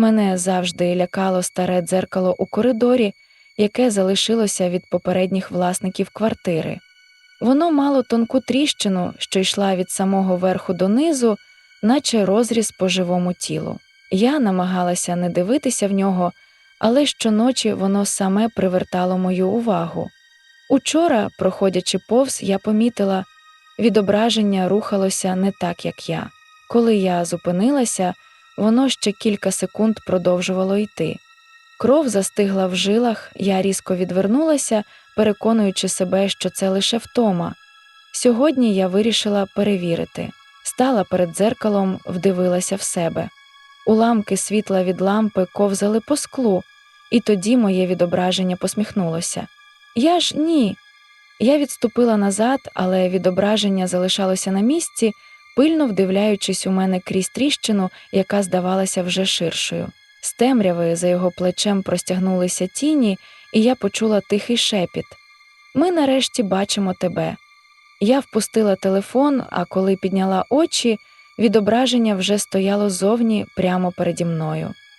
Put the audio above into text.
Мене завжди лякало старе дзеркало у коридорі, яке залишилося від попередніх власників квартири. Воно мало тонку тріщину, що йшла від самого верху донизу, наче розріз по живому тілу. Я намагалася не дивитися в нього, але щоночі воно саме привертало мою увагу. Учора, проходячи повз, я помітила, відображення рухалося не так, як я. Коли я зупинилася, воно ще кілька секунд продовжувало йти. Кров застигла в жилах, я різко відвернулася, переконуючи себе, що це лише втома. Сьогодні я вирішила перевірити. Стала перед дзеркалом, вдивилася в себе. Уламки світла від лампи ковзали по склу, і тоді моє відображення посміхнулося. Я ж ні. Я відступила назад, але відображення залишалося на місці, пильно вдивляючись у мене крізь тріщину, яка здавалася вже ширшою. З темряви за його плечем простягнулися тіні, і я почула тихий шепіт. Ми нарешті бачимо тебе. Я впустила телефон, а коли підняла очі, відображення вже стояло зовні прямо переді мною.